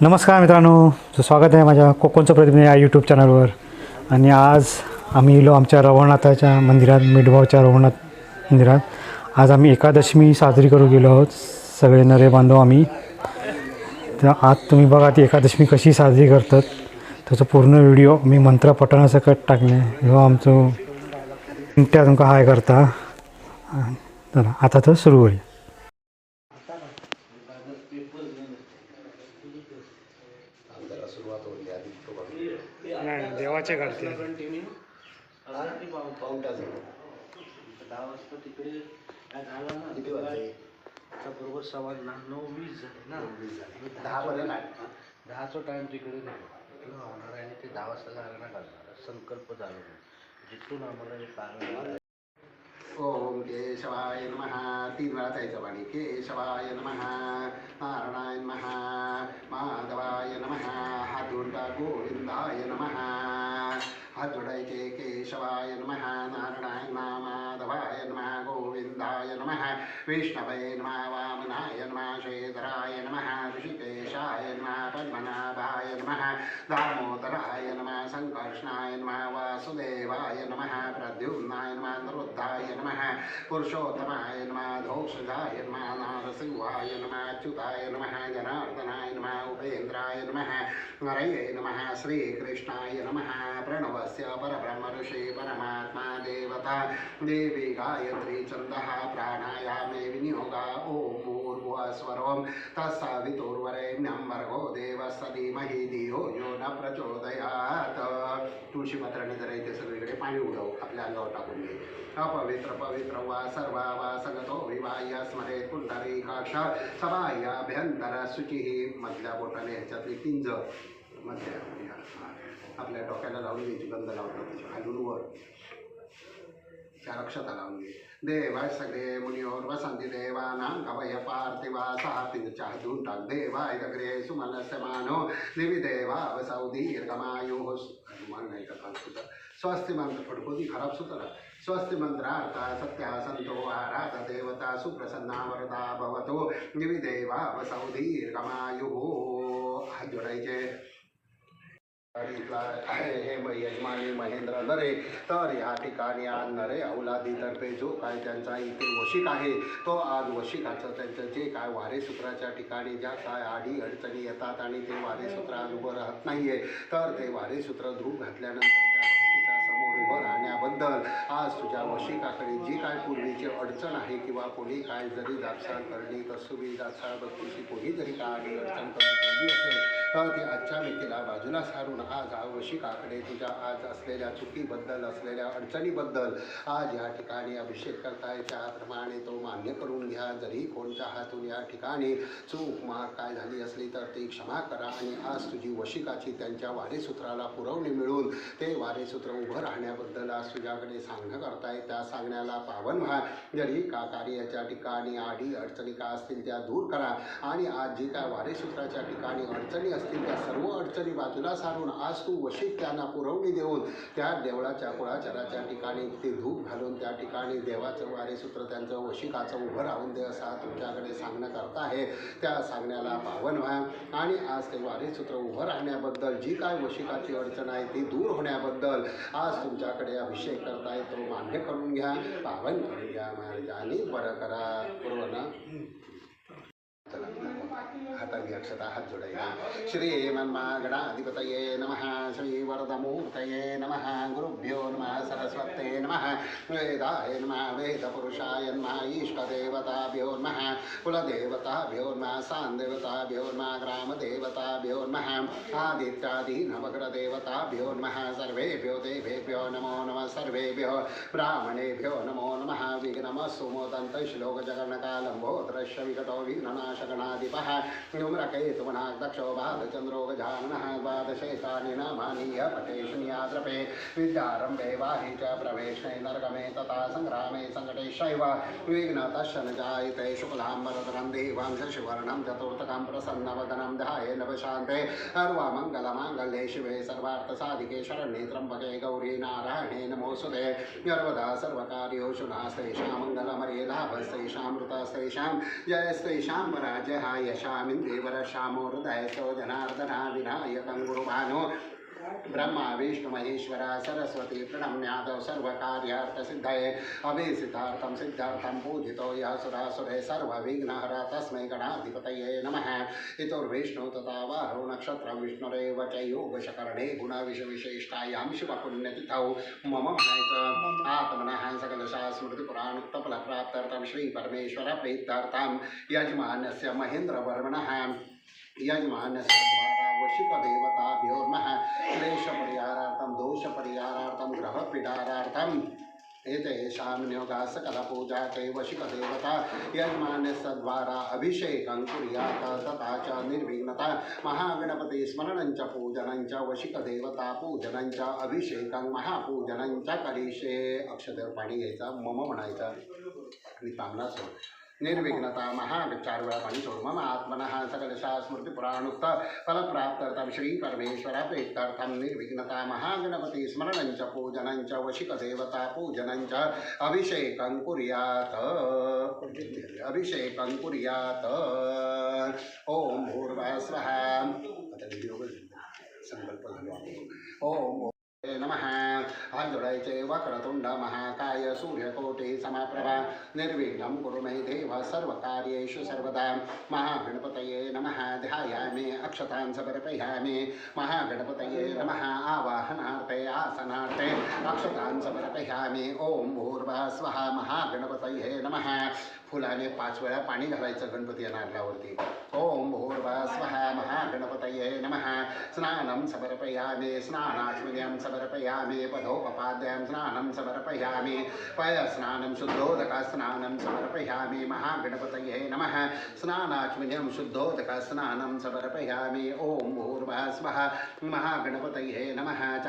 नमस्कार मित्रांनो स्वागत आहे माझ्या कोकणचं प्रतिनिधी या यूट्यूब चॅनलवर आणि आज आम्ही इलो आमच्या रवळनाथाच्या मंदिरात मिडगावच्या रवळनाथ मंदिरात. आज आम्ही एकादशमी साजरी करू गेलो आहोत सगळे नरे बांधव आम्ही. तर आज तुम्ही बघा ती एकादशमी कशी साजरी करतात. त्याचा पूर्ण व्हिडिओ मी मंत्र पठणासकट टाकले. ह्यो आमचो त्या तुमका हाय करता. चला आता तर सुरू होईल. नाही देवाचे घडते दहा वाजता तिकडे झाला ना? बरोबर सव्वा ना- नऊ वीस झाले. ना दहा पर्यंत दहाचा टाइम तिकडे होणार आहे आणि ते दहा वाजता घालणार संकल्प झाला जिथून आम्हाला हे कारण ओम केशवाय नमः. तीन वेळा जायचं पाणी केशवाय नमः. नारायणाय नमः. माधवाय नमः. जोडता गोविंदाय नमः. हात जोडायचे केशवाय नमः, नारायणाय नमः, माधवाय नमः गोविंदाय नमः, विष्णवे नमः, वामनाय नमः, श्रीधराय नमः, ऋषिकेशाय नमः, पद्मनाभाय दामोदराय नमः, वासुदेवाय नमः, प्रद्युम्नाय नमः, निरुद्धाय नमः, पुरुषोत्तमाय नमः धोषजाय नमः, नारसिंहाय नमः अच्युताय नमः, जनार्दनाय नमः, उपेन्द्राय नमः हरये नमः, श्रीकृष्णाय नमः, प्रणवस्य परब्रह्म ऋषि परमात्मा देवता देवी गायत्री छन्दः प्राणायामे विनियोगा, ॐ भूर्भुवस्वरं तत्सवितुर्वरेण्यं भर्गो देवस्य धीमहि धियो यो न प्रचोदयात्। तुळशी पात्राने जरा इथे सगळीकडे पाणी उडव आपल्या अंगावर टाकून घे अपवित्र पवित्र वा सर्वा वा सगतो विवाह्य स्मरे कुंडरी काक्ष सभायाभ्यंतर शुचिः मधल्या बोटाने ह्याच्यातली पिंज मधल्या आपल्या डोक्याला लावून घ्यायची गंध लावतो त्याच्या खालून वर. त्या अक्षता लावून घे देवाय सगळे मुनियोर वसंती देवानां कवय पार्थिवा सहा पिंडच्या हातून टाक देवाय दग्रे सुमनस्य मानो देवी देवा वसौ दीर्घमायुः हनुमान नाही का संस्कृत स्वस्ति मंत्र फडकोदी खराब सुतरा स्वस्ति मंत्रार्था सत्या संतो आराध देवता सुप्रसन्ना वरदा भवतो देवी देवा वसौ दीर्घमायुः हात जोडायचे इथला आहे हे म- यजमानी महेंद्र नरे. तर या ठिकाणी आज नरे औलादीतर्फे जो काय त्यांचा इथे वशिक आहे तो आज वशिकाचं त्यांचं जे काय वारेसूत्राच्या ठिकाणी ज्या काय आडी अडचणी येतात आणि ते वारेसूत्र आज उभं राहत आहे तर ते वारेसूत्र ध्रुव घातल्यानंतर उभं राहण्याबद्दल आज तुझ्या वशिकाकडे जी काय पूर्वीची अडचण आहे किंवा कोणी काय जरी जापसाळ करणी कसुबी जापसाळ बत्तीशी कोणी जरी काय अडचण करून असेल तर ती आजच्या व्यक्तीला बाजूला सारून आज आवश्यकाकडे तुझ्या आज असलेल्या चुकीबद्दल असलेल्या अडचणीबद्दल आज या ठिकाणी अभिषेक करताय. त्याप्रमाणे तो मान्य करून घ्या. जरी कोणच्या हातून या ठिकाणी चूक मार काय झाली असली तर ती क्षमा करा. आणि आज तुझी वशिकाची त्यांच्या वारेसूत्राला पुरवणी मिळून ते वारेसूत्र उभं राहण्याबद्दल आज तुझ्याकडे सांगणं करताय. त्या सांगण्याला पावन व्हा. जरी का कार्याच्या ठिकाणी आडी अडचणी का असतील त्या दूर करा. आणि आज जी काय वारेसूत्राच्या ठिकाणी अडचणी असतील त्या सर्व अडचणी बाजूला सारून आज तू वशीत त्यांना पुरवणी देऊन त्या देवळाच्या कुळाचाराच्या ठिकाणी ते धूप घालून त्या ठिकाणी देवाचं वारेसूत्र त्यांचं वशिकाचं उभं राहून दे असा तुमच्याकडे सांगणं करता आहे त्या सांगण्याला पावन व्हा. आणि आज ते वारेसूत्र उभं राहण्याबद्दल जी काय वशिकाची अडचण आहे ती दूर होण्याबद्दल आज तुमच्या तुमच्याकडे अभिषेक करताय तो मान्य करून घ्या पावन करून घ्या महाराजांनी बरं करा पूर्ण अक्षता हात जोडायचे श्री गणाधिपतये नमः। श्री नमः। गुरुभ्यो नमः। सरस्वते नमः। वेदाय नमः। वेदपुरुषाय नमः। इष्टदेवताभ्यो नमः। कुलदेवताभ्यो नमः। सान्देवताभ्यो नमः। ग्रामदेवताभ्यो नमः। आदित्यादि नवग्रदेवताभ्यो नमः। सर्वेभ्यो देवेभ्यो नमो नमः। सर्वेभ्यो ब्राह्मणेभ्यो नमो नम। नमः विघ्नमस्सुमोदन्त श्लोकजगन्नकालम्बोदृश्य विकटो विघ्ननाशगणाधिपः धूम्रकेतुमनाक् दक्षो गजाननः द्वादशेतानि नामानि य पटेशुनियाद्रपे विद्यारम्भे वाहि च प्रवेशे नरकमे तथा सङ्ग्रामे सङ्कटेशैव विघ्नतश्च न जायते शुक्लाम्बरधरं देवां शशिवर्णं चतुर्थकं प्रसन्नवदनं ध्याये नवशान्ते सर्वमङ्गलमाङ्गल्ये शिवे सर्वार्थसाधिके शरण्ये त्र्यम्बके गौरी नारायणे नमोऽस्तुते सर्वदा सर्वकार्योषु नास्तेषां मङ्गलमर्ये लाभस्तेषां मृतस्तेषां जयस्तेषां पराजयः यशामि देवर श्यामो हृदयसो जनार्दना विनायकं गुरुभानो ब्रह्मा, विष्णु, महेश्वरा, सरस्वती प्रणम्यादौ सर्वकार्यार्थसिद्धये। अभिसिद्धार्थं सिद्धार्थं पूजितो यः सुरासुरे सर्वविघ्नहर तस्मै गणाधिपतये नमः। इतोर्विष्णु तथा वारो नक्षत्रं विष्णुरेव च योगशकरणे गुणविषविशेष्टायां शिवपुण्यतिथौ। मम आत्मनः सकलशा स्मृतिपुराणोक्तफलप्राप्त्यर्थं श्रीपरमेश्वरप्रीत्यर्थं। यजमानस्य महेन्द्रवर्मणः। यजमानस्य द्वारा वशिकदेवताभ्योर्मः क्लेशपरिहारार्थं दोषपरिहारार्थं ग्रहपीडारार्थम् एतेषां नियोगा सकलपूजा ते वशिकदेवता यजमानस्य द्वारा अभिषेकं कुर्यात् तथा च निर्विघ्नता। महागणपतिस्मरणं च पूजनं च वशिकदेवता पूजनं च अभिषेकं महापूजनं च करिष्ये। अक्षदेव पाणी मम म्हणायचं आणि तांबडा सोड निर्विघ्नता महाग चार वेळा पाणी सोड मम आत्मनः सकलशा स्मृतिपुराणुक्त फलप्राप्त्यर्थं श्रीपरमेश्वराप्रीत्यर्थं निर्विघ्नता, महागणपति स्मरणं च पूजनं च, वशिकदेवता पूजनं च, अभिषेकं कुर्यात्। अभिषेकं कुर्यात्। ॐ भूर्वा. संकल्प ओम हात जोडायचे वक्रतुंड महाकाय सूर्यकोटी समाप्रभा निर्विघ्नं कुरु मे देव सर्वकार्येषु सर्वदा। महागणपतये नमः, ध्यायामि अक्षतां समर्पयामि महागणपतये नमः, आवाहनार्थे, आसनार्थे अक्षतां समर्पयामि ॐ भूर्वा स्वहा महागणपतये नमः। फुलाने पाच वेळा पाणी घालायचं गणपती नारळावरती. ओम भूर्वा स्वहा महागणपतये नमः. स्नानं समर्पयामि स्नानाश्मिन्यं समर्पयामि पदोपपाद्यां स्नानं समर्पयामि पयस्नानं शुद्धोदकस्नानं समर्पयामि महागणपतये नमः. स्नानाश्मिन्यं शुद्धोदकस्नानं समर्पयामि ॐ भूर्वा स्वः महागणपतये नमः. च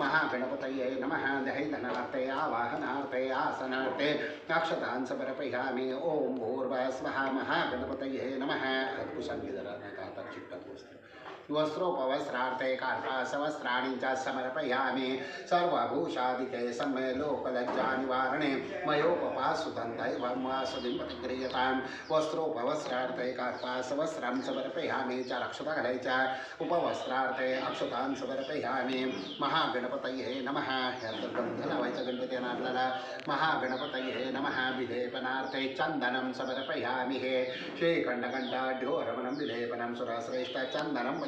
महागणपतये नमः. दहैधनार्थे आवाहनार्थे आसनार्थे अक्षतान् समर्पयामि। ॐ भूर्वा स्वः महागणपतये नमः अद्भुतांगी जरा वस्त्रोपवस्त्रार्थे कार्पासवस्त्राणि च समर्पयामि। सर्वभूषादिके सम्मे लोकलज्जानिवारणे मयोपपासुतं दैवं वासुदिं प्रतिक्रियतां वस्त्रोपवस्त्रार्थे समर्पयामि च रक्षता घालायच्या उपवस्त्रार्थे अक्षतां समर्पयामि। महागणपतये नमः। ह्याचं गंध लावायचं गणपती येणार आपल्याला महागणपतये नमः। विलेपनार्थे चन्दनं समर्पयामि हे। श्रीकण्डकण्डाढ्योरमणं विलेपनं सुरश्रेष्ठ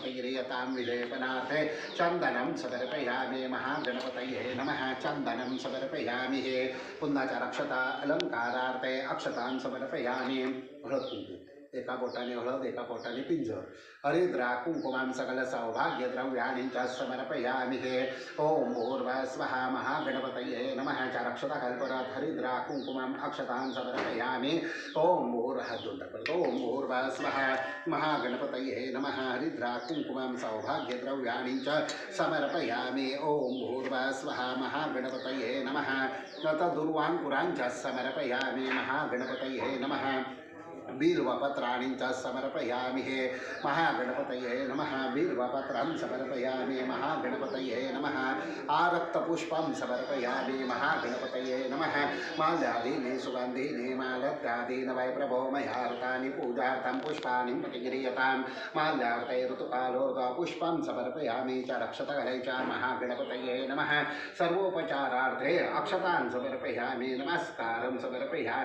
पतिगिरियतां विजयपनाथ चन्दनं समर्पयामि महागणपतये नमः। चन्दनं समर्पयामि हे। पुन्हाच्या रक्षता अलङ्कारार्थे अक्षतां समर्पयामि। कुंकू एका बोटाने हळद, एका बोटाने पिंजर हरिद्रा कुंकुमां सकल सौभाग्य द्रव्याणि च समर्पयामि हे. ॐ भूर्वा स्वहा महागणपतये नमः. च रक्षता कल्पनात् हरिद्रा कुंकुमाम् अक्षतां समर्पयामि. ॐ भूर् हात जोडता करतो ॐ भूर्वा स्वहा महागणपतये नमः. हरिद्रा कुंकुमां सौभाग्य द्रव्याणि च समर्पयामि. ॐ भूर्वा स्वहा महागणपतये नमः. तदुर्वाङ्कुराञ्च समर्पयामि. महागणपतये नमः. बिल्वपत्राणि च समर्पयामि हे महागणपतये नमः बिल्वपत्रं समर्पयामि, महागणपतये नमः। आरक्तपुष्पं समर्पयामि, महागणपतये नमः। माल्यादीनि सुगन्धीनि, मालत्यादीन वै प्रभो मया ऋतानि पूजार्थं पुष्पाणि प्रतिगृह्यतां माल्यार्थे ऋतुकालोक पुष्पं समर्पयामि च रक्षतकलै च महागणपतये नमः। सर्वोपचारार्थे अक्षतान् समर्पयामि, नमस्कारं समर्पयामि।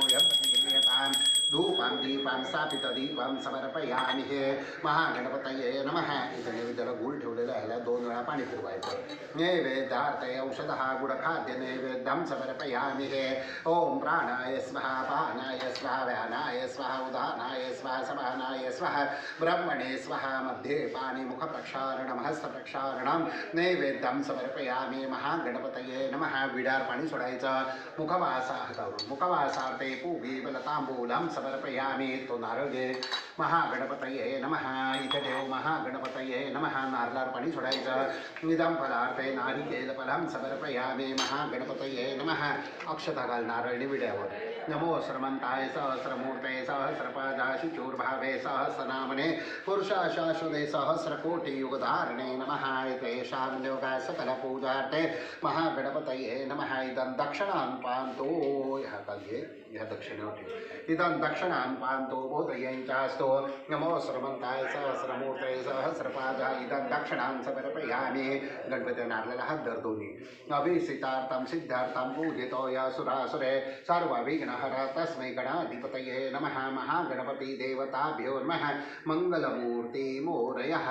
धूपां दीपां स्थापितदीपं समर्पयामि हे महागणपतये नमः इथं नैवेद्याला गुळ ठेवलेला ह्याला दोन वेळा पाणी फिरवायचं नैवेद्यार्थे औषधः गुडखाद्य नैवेद्यं समर्पयामि हे ओम प्राणाय स्वाहा पानाय स्वाहा व्यानाय स्वाहा उदानाय स्वाहा समानाय स्वाहा ब्रह्मणे स्वाहा मध्ये पाणी मुखप्रक्षालनं हस्तप्रक्षालनं नैवेद्यं समर्पयामि महागणपतये नमः विडार पाणी सोडायचं मुखवासा हातावरून मुखवासार्थे पूगी बलतांबूलं समर्पयामी तो नारळ घे महागणपतये नमः इथे देव महागणपतये नमः नारळावर पाणी सोडायचं निदम फलार्थे नारिकेल फलम समर्पयामी महागणपतये नमः अक्षता घाल नारळ निविड्यावर नमो श्रमंताय सहस्रमूर्ते सहस्रपादाशि चूर्भावे सहस्रनामने पुरुषाशाश्वते सहस्रकोटि युगधारणे नमः तेषां योगा सकलपूजार्थे महागणपतये नमः इदं दक्षिणान् पान्तु ह्या काल्ये ह्या दक्षिणेवटी इदं दक्षिणान् पान्तु बोधयञ्चास्तु नमो श्रमंताय सहस्रमूर्ते सहस्रपादा इदं दक्षिणान् समर्पयामि। गणपती नारळाला हात धर दोन्ही अभिसितार्थं सिद्धार्थं पूजितो या सुरासुरे सर्वविघ्नहर तस्मै गणाधिपतये नमः। महागणपती देवताभ्यो नमः मङ्गलमूर्ति मोरयः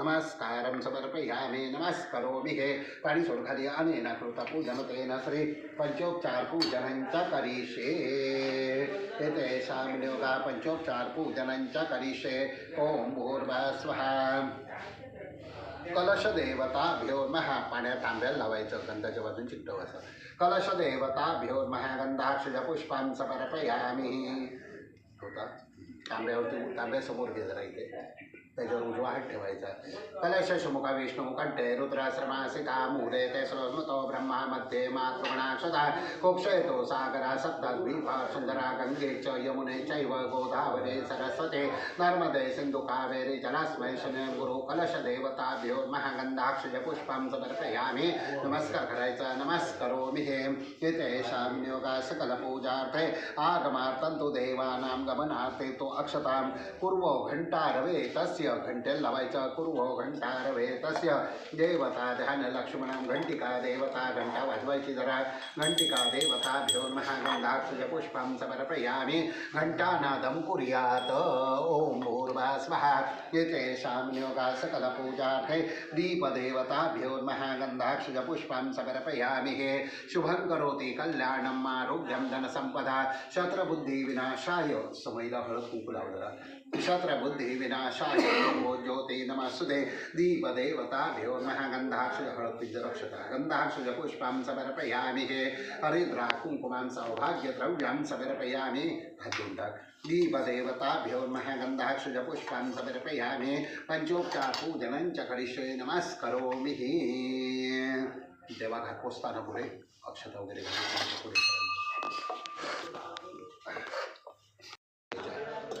नमस्कारं समर्पयामि नमस्करोमि हे। पाणी अनेन कृतपूजनतेन श्री पंचोपचार च करिष्ये। एतेषां योगा पंचोपचार च करिष्ये। ॐ भूर्भस्वः। कलश देवताभ्यो महा पाण्यात तांब्याला लावायचं गंधाच्या बाजून चिकटवायचं कलश देवताभ्यो महा गंधाक्षज होता? तांब्यावरती तांब्यासमोर घे जरा इथे त्याच्यावर उजवा हात ठेवायचा ते मध्ये कोक्षयतो सागरा सुंदरा गंगे च, यमुने चैव सरस्वते, नर्मदे सिंधु कावेरी जलास्मय शने गुरु, कलश देवताभ्यो पुष्पं समर्पयामि। नमस्कार करायचा नमस्करोमि हे। एतेषां योगा सकलपूजार्थे तु देवानां गमनार्थे तो अक्षतां घण्टारवे तस्य घंटेला लावायचा घंटा रवे तस्य देवता ध्यान लक्ष्मणं घंटिका देवता घंटा वाजवायची जरा घंटिका देवताभ्यो महागंधाक्षज पुष्पां समर्पयामि। घंटानादं कुर्यात्। ॐ भूर्भस्वः। एतेषां योगा सकलपूजार्थे दीपदेवताभ्यो महागन्धाक्षजपुष्पं समर्पयामि। हे शुभं करोति कल्याणम् आरोग्यं धनसम्पदा शत्रबुद्धिविनाशाय। समयला हळद कुंकू जरा शत्रबुद्धिविनाशाय नमो ज्योते नमस्तुते दीपदेवताभ्यो महागन्धाक्षज हळद पिंज रक्षता गन्धाक्षज पुष्पं समर्पयामि हे हरिद्रा कुङ्कुमां सौभाग्यद्रव्यं समर्पयामि हद्युण्डाक् दीपदेवताभ्यो महागन्धाक्षज पुष्पान् समर्पयामि पञ्चोपचार पूजनं च करिष्ये नमस्करोमि देवाघात पोचताना पुढे, अक्षता वगैरे घालून पुढे.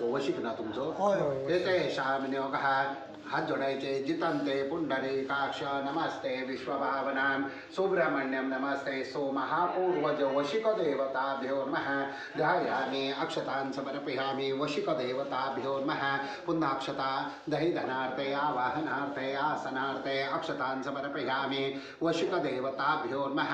वशिक ना तुमचं येते शामन्योग हात जोडायचे जितंते पुंडरी काक्ष नमस्ते विश्वभावनां सुब्रह्मण्यं नमस्ते सोमहापूर्वज वशिकदेवताभ्यो नमः। ध्यायामि अक्षतान् समर्पयामि वशिकदेवताभ्यो नमः। पुन्हा अक्षता दहीधनार्थे आवाहनार्थे आसनार्थे अक्षतान् समर्पयामि वशिकदेवताभ्यो नमः।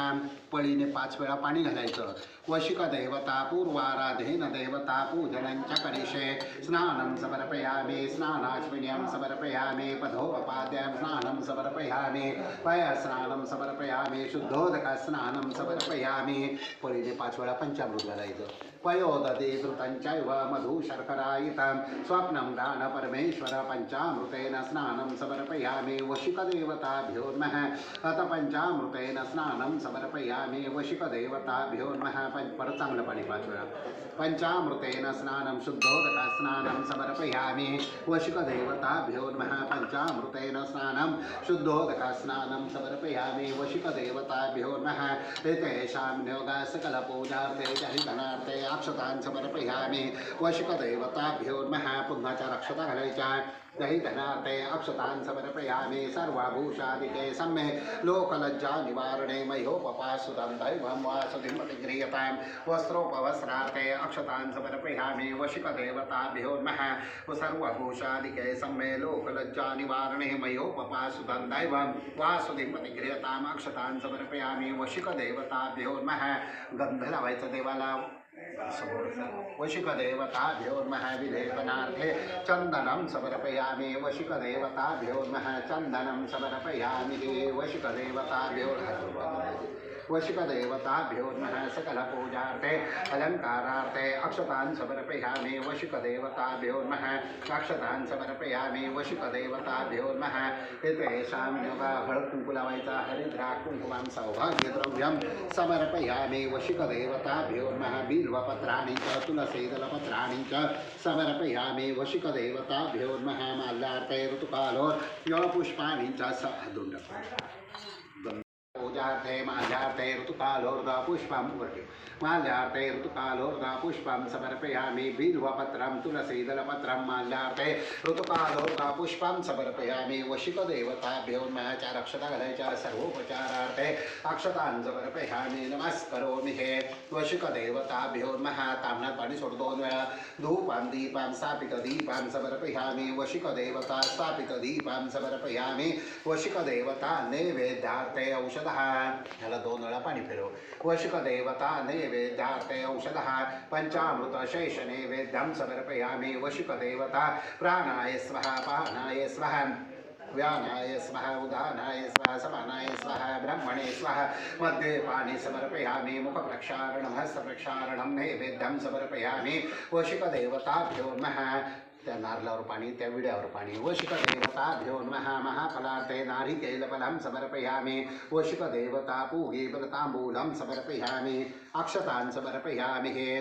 पळीने पाच वेळा पाणी घालायचं. वशिक वशिकदेवता पूर्वाराधीन देवता पूजनं च करिष्ये. स्नानं समर्पयामि स्नानाश्विन्यां समर्पयामि पधोपपाद्यां स्नानं समर्पयामि पयस्नानं समर्पयामि शुद्धोदकस्नानं समर्पयामि. पळीने पाच वेळा पंचामृत घालायचं. पयोदधि घृतञ्चैव मधु शर्करायितं स्वप्नं दान परमेश्वर पञ्चामृतेन स्नानं समर्पयामि वशिकदेवताभ्यो नमः अथ पञ्चामृतेन स्नानं समर्पयामि वशिकदेवताभ्यो नमः पञ्च, परत चांगलं पाणी पाच वेळा पञ्चामृतेन स्नानं शुद्धोदकस्नानं समर्पयामि वशिकदेवताभ्यो नमः पञ्चामृतेन स्नानं शुद्धोदकस्नानं समर्पयामि वशिकदेवताभ्यो नमः एतेषां योगा सकलपूजार्थे हरिधनार्थे अक्षतान् समर्पयामि वशिकदेवताभ्यो नमः पुन्हाच्या रक्षता घालायच्या दही धनार्थे अक्षतान् समर्पयामि सर्वभूषादिके सम्मे लोकलज्जा निवारणे मह्योपपासुतं दैवं वासुधिं प्रतिगृह्यतां वस्त्रोपवस्त्रार्थे अक्षतान् समर्पयामि वशिकदेवताभ्यो नमः सर्वभूषादिके सम्मे लोकलज्जा निवारणे मह्योपपासुतं दैवं वासुधिं प्रतिगृह्यताम्। अक्षतान् समर्पयामि वशिकदेवताभ्यो नमः गंध लावायचं देवाला वशिकदेवताभ्यो नमः विलेपनार्थे चन्दनं समर्पयामि। वशिकदेवताभ्यो नमः चन्दनं समर्पयामि। वशिकदेवताभ्यो वशिकदेवताभ्यो नमः सकलपूजार्थे, अलङ्कारार्थे, अक्षतान् समर्पयामि वशिकदेवताभ्यो नमः। अक्षतान् समर्पयामि वशिकदेवताभ्यो नमः। एतेषां लावायचा हरिद्रा कुंकुमां सौभाग्यद्रव्यं समर्पयामि वशिकदेवताभ्यो नमः। बिल्वपत्राणि च, तुलसीदलपत्राणि च समर्पयामि वशिकदेवताभ्यो नमः। माल्यार्थे ऋतुकालो पुष्पाणि च स दुण्ड पूजार्थे माल्यार्थे ऋतुकालोर्धा पुष्पं वर्गे। माल्यार्थे ऋतुकालोर्धा पुष्पं समर्पयामि, बिल्वपत्रं, तुलसीदलपत्रं माल्यार्थे ऋतुकालोर्धा पुष्पं समर्पयामि। वशिकदेवताभ्यो नमः रक्षता घालायच्या सर्वोपचारार्थे अक्षतान् समर्पयामि नमस्करोमि हे। वशिकदेवताभ्यो नमः ताम्नात पाणी सोड दोन वेळा धूपां, दीपां स्थापित दीपां समर्पयामि। वशिकदेवता स्थापित दीपां समर्पयामि। वशिकदेवता नैवेद्यार्थे औषधः ह्याला दोन वेळा पाणी फिरव वशिकदेवता नैवेद्यार्थे औषधः पञ्चामृत शेष नैवेद्यं समर्पयामि वशिकदेवता प्राणाय स्वः पानाय स्वः व्यानाय स्वः उदानाय स्वः समानाय स्वः ब्रह्मणे स्वः मध्ये पाणी समर्पयामि मुखप्रक्षालनं हस्तप्रक्षालनं नैवेद्यं समर्पयामि वशिकदेवताभ्यो नमः। त्या नारळावर पाणी त्या विड्यावर पाणी. वशिकदेवताभ्यो नमः महाफलार्थे नारिकेलफलं समर्पयामि. वशिकदेवता पूगे बलतांबूलं समर्पयामि. अक्षतान् समर्पयामि हे.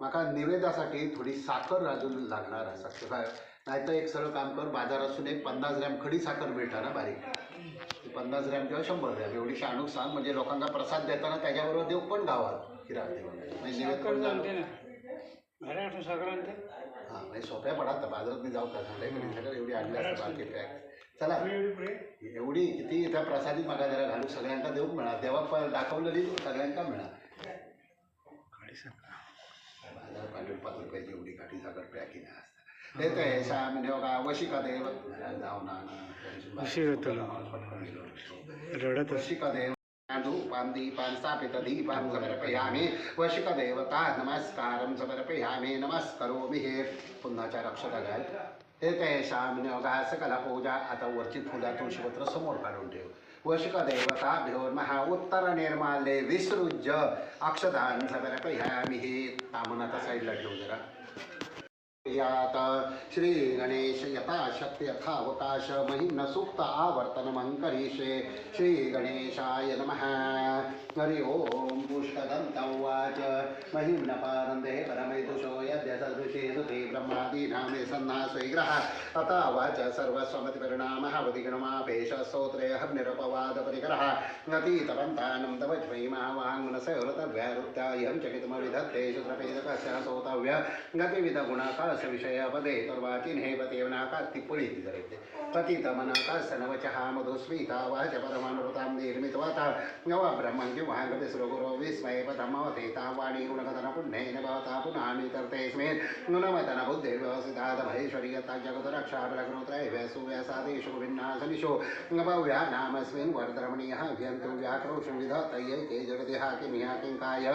म्हाका निवेदासाठी थोडी साखर अजून लागणार आसा किंवा नाहीतर एक सरळ काम कर बाजारातून एक पन्नास ग्रॅम खडी साखर मिळता ना बारीक. ती पन्नास ग्रॅम किंवा शंभर ग्रॅम एवढी शाणूक सांग. म्हणजे लोकांना प्रसाद देताना त्याच्याबरोबर देव पण गावात देव म्हणजे निवेद घरात साधारणतः हां नाही सोप्या पडात. बाजारात मी जाऊ का सांगताय मी सगळं एवढी आणली असं बाकी पॅक चला. एवढी किती त्या प्रसादी मागा जरा घालू सगळ्यांना देऊन मिळा. देवा दाखवलेली सगळ्यांना मिळा. गाडी बाजार पाटील पाच रुपये एवढी गाडी साखर पॅक पॅकिंग असतात देत हे सहा म्हणजे हो बघा वशिका देव. जाऊ ना वशिका देव. रडत वशिकदेव धूपां दीपां स्थापित समर्पयामि। वशिकदेवता नमस्कारं समर्पयामि। नमस्करोमि हे। पुन्हाच्या रक्षता घाल ते तेषां योगा सकलपूजा आता वरची फुला तुळशीपत्र समोर काढून ठेव वशिकदेवताभ्यो महा उत्तर निर्माल्ये विसृज्य अक्षदान समर्पयामि हे। तामन आता साईडला ठेवू जरा यात श्री गणेश यथाशक्ती यथावकाश महिम्न सूक्त आवर्तनमङ्करीषे श्री गणेशाय नमः। हरि ओं पुष्टदन्त उवाच महिम्न पारन्दे परमैदुषो यद्य सदृशे सुते ब्रह्मादीनामे सन्नास्वैग्रह तथा वाच सर्वस्वमतिपरिणामः वदिगणमापेश स्तोत्रे हर्निरपवादपरिकरः। गतीतवन्तानं तव वाङ्मनसैवृतव्यारुत्यायं चकितमविधत्ते शुत्रपेदकस्य सोतव्य। गतिविधगुणकाश विषयपदे तुर्वाचिन्हेपतेवनाका टिप्पणी ती करायची पतित मनाकासनवचः मधुस्मिता वाच परमामृतां निर्मितवता नव ब्रह्मं किंवा गतिसुरगुरो विस्मये पथमवतेता वाणी गुणगतन पुण्येन भवता पुनानितर्तेऽस्मिन् नुनमतन बुद्धिर्व्यवसिताद महेश्वरीयता जगतरक्षाबलग्नोत्रैव्यसु व्यासादेषु भिन्नासनिषु भव्या नामस्मिन् वरदरमणीयः व्यन्तु व्याक्रोशं विधतयैके जगति हाकिमिह किङ्काय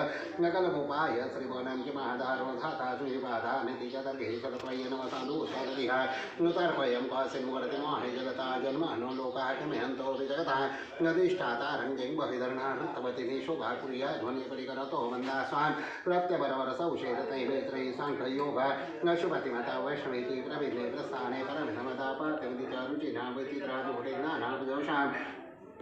नकलमुपाय श्रीवनं किमाधारोधाता श्रीपादानिति च तर्हि चतत्वय्य नमसादुषादधिः नुतर्पयं कासिन्वरति माहे जगता जन्मानो लोकाः किमहन्तो जगतः नदिष्ठातारं किं बहिधरणार्थवतिनि शोभा कुर्या ध्वनिपरिकरतो मन्दास्वान् प्रत्यपरवरसौषेदतैवेत्रैः साङ्ख्ययोग न शुभतिमता वैष्णवीति प्रविधे प्रस्थाने परमिधमता पार्थिवति रुचिना वैचित्राजुभुटे ज्ञानाभिदोषाम्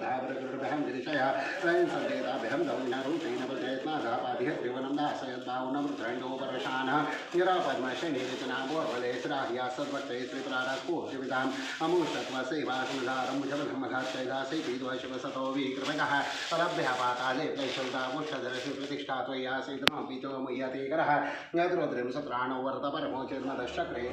सदावृगृभ्यं गिरिशय स्वयं सन्देताभ्यं दौर्णरूपेण प्रयत्नागापाधिः त्रिवनं दासयद्भावनवृत्रण्डोपरशानः निरापद्मशनिरचना बोर्वले श्राह्या सर्वत्रे त्रिपुरारात्पूर्जविदां अमुष्टत्वसेवासनधारं जलधर्मघात्यैदासे पीद्वशिवसतो विकृतकः अलभ्यः पाताले क्लेशौदामुष्टधरसि प्रतिष्ठा त्वय्यासीतमपि च मुह्यते करः यद्रुद्रिं सत्राणो वर्त परमो चिर्मदश्चक्रे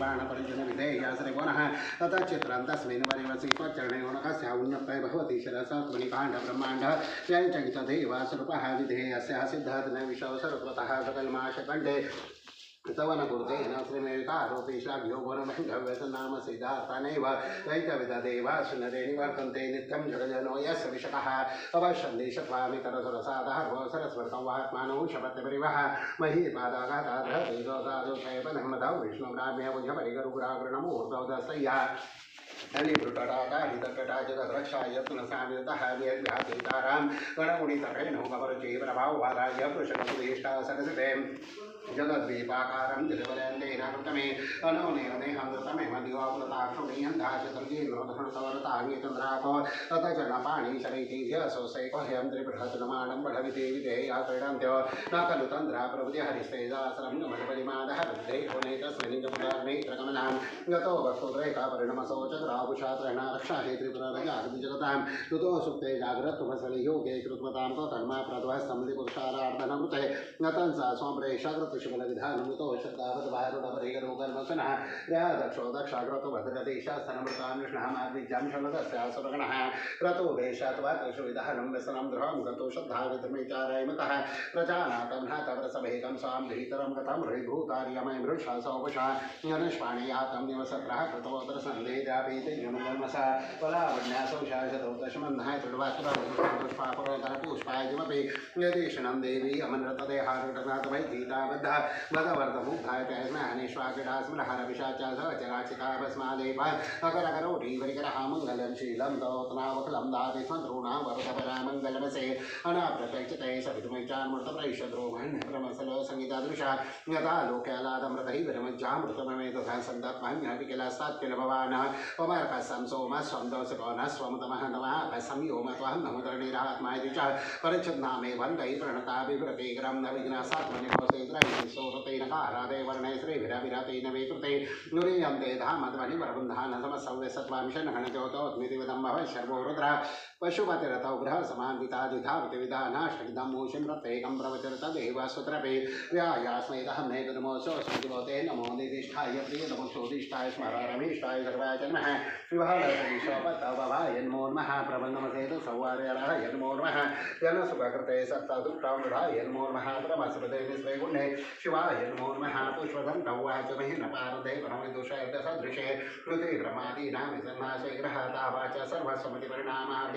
भवति शिरसत्मनिकाण्डब्रह्माण्ड यञ्चगितदेवासरूपः विधेयस्य सिद्धात् न विशवसरुपतः सकलमाशकण्डे तवन कुरुतेन श्रीमेकारोपेशाभ्यो गुणमण्डव्यसनाम सिद्धार्थानैव दैतविददेवासुनरे निवर्तन्ते नित्यं जगजनो यस्य विशकः अवश्यन्ति शत्वामितरसुरसादहर्वसरस्मृतौ वात्मानौ शपत्यपरिवः महीपादाघाताधीरोदादुषयपनहमदौ विष्णुब्राह्म्यभुजपरिगरुगुरागृणमुहूर्तौ दस्तय्या अलिभृतटाकाहितकटाजगद्रक्षायत्नसाम्युतः गणमुनितरेणो कवरचैवरभाववादाय पुरुषकमुदेष्टा सकसिते जगद्वीपाकारं जगवरेन्देन कृतमे अनोनेहं मदिवापुरताक्षुमीयन्धाचतुर्जीर्णोधरणसवरताङ्गीतन्द्राको तत च न पाणिशरैतीभ्यसोसैकह्यं त्रिबृहतनमानं बढविदेविधेया क्रीडन्त्यो न खलु तन्द्रा प्रभृति हरिस्तेजासरं गमनपरिमादः पुनेतस्मिन्निजमुदाग्नेत्रगमनां गतो वस्तुद्रैकापरिणमसौ चतुराभुषात्रेण रक्षाहे त्रिपुररजागतिजगतां तुतो सुप्ते जाग्रत्वमसलियोगे कृत्वतां तो तन्मा प्रद्वः समितिपुरुषारार्धनमृते गतं सा स्वम्प्रेषाकृतशुबलविधानमृतो शब्दावद्वारुणपरिगरोगर्मसनः या दक्षो दक्षाग्रतो भद्रदेशास्तनमृतां विष्णः माद्विज्यां शमदस्यासुरगणः क्रतो वेशात्वा त्रिषु विधानं व्यसनं द्रुहं गतो श्रद्धावितमेचारयमतः प्रजानातं नातव्रसभेकं स्वां धीतरं गतं हृभूतार्यमय मृषा सौपशा निवसत्रः कृतोत्र दशमन्धाय पुष्पापुरोदरपुष्पाय किमपि यदेशनं देवी अमनरतदेहारुटनाथमय गीताबद्ध भगवर्धमुग्धाय प्रयस्महनेष्वाकिडास्मरहरविशाचा सहचराचिता भस्मादेव अकरकरोटीवरिकरः मङ्गलं शीलं दौतनावकलं दाति सन्द्रूणां वरुतपरा मङ्गलमसे अनाप्रत्यक्षते सवितुमैचान्मृतप्रैषद्रोमन् प्रमसल संगीतादृशा यथा लोक्यालादमृतैः विरमज्जामृतममे तथा सन्दत्मान्यविकलास्तात्किल भवान् पमार्कसं सोमस्वं दौसकोनः स्वमुतमः नमः संयोमत्वहं नमुदरणिरात्मायति च परिच्छुन्नामे वन्दै प्रणता बिभ्रतिग्रं न विघ्नसात्मनिकोसेन्द्रैः सोरतेन कारादे वर्णे श्रीभिरविरतेन वे कृते नुरीयन्ते धामध्वनिवरबन्धान समसव्यसत्वांशनहणज्योतोऽग्निदिवदं भव शर्वो रुद्र पशुपतिरतौ गृह समान्वितादिधावति विधानाष्टगिदं मूषिमृतेकं प्रवचरतदेव सुत्रपे व्यायास्मैदहं सञ्जीवते नमो निधिष्ठाय प्रिय नमोक्षोदिष्ठाय स्मर रमेष्ठाय सर्वाय जन्मः विवाहशोपतवभाय नमो नमः प्रबन्धमसेतु सौवार्यराय नमो नमः जनसुखकृते सत्तदुष्टां दृढाय नमो नमः शिवाय नमो नमः पुष्पदन्तौ वाचमहि न पारदे परमविदुषयदसदृशे कृते ब्रह्मादीनां विसन्नाशे ग्रहतावाच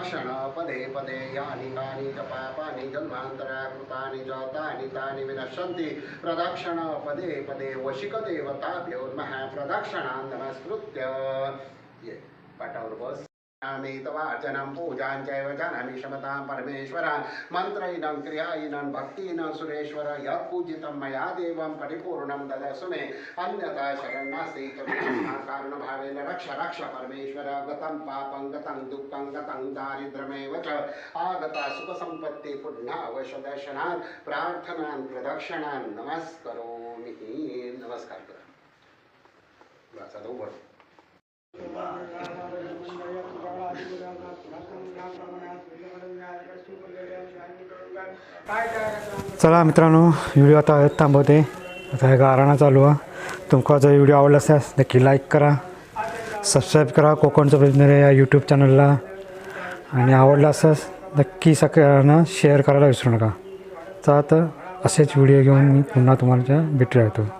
प्रदक्षिण पदे पदे, यानि कानि च पापानि जन्मान्तराकृतानि च तानि तानि विनश्यन्ति। प्रदक्षिण, पदे पदे नमः प्रदक्षिणां नमस्कृत्य ये बस। वाचनं पूजां चैव जानामि क्षमतां परमेश्वर मन्त्रैनं क्रियायिनं भक्तिनं सुरेश्वर यत् पूजितं मया देवं परिपूर्णं ददसु मे। अन्यथा शरण्नास्ति कारणभावेन रक्ष रक्ष परमेश्वर। गतं पापं गतं दुःखं गतं दारिद्र्यमेव च। आगता सुखसम्पत्ति पुण्यावशदर्शनात् प्रार्थनान् प्रदक्षिणान् नमस्करोमि। नमस्कार। तो बरं चला मित्रांनो व्हिडिओ आता थांबवते आता हे गाराणा चालू आहे. तुमका जर व्हिडिओ आवडला असल्यास नक्की लाईक करा. सबस्क्राईब करा. कोकणचं प्रतिनिधी या यूट्यूब चॅनलला आणि आवडला असल्यास नक्की सगळ्यांना शेअर करायला विसरू नका. तर तर असेच व्हिडिओ घेऊन मी पुन्हा तुम्हाला भेट राहतो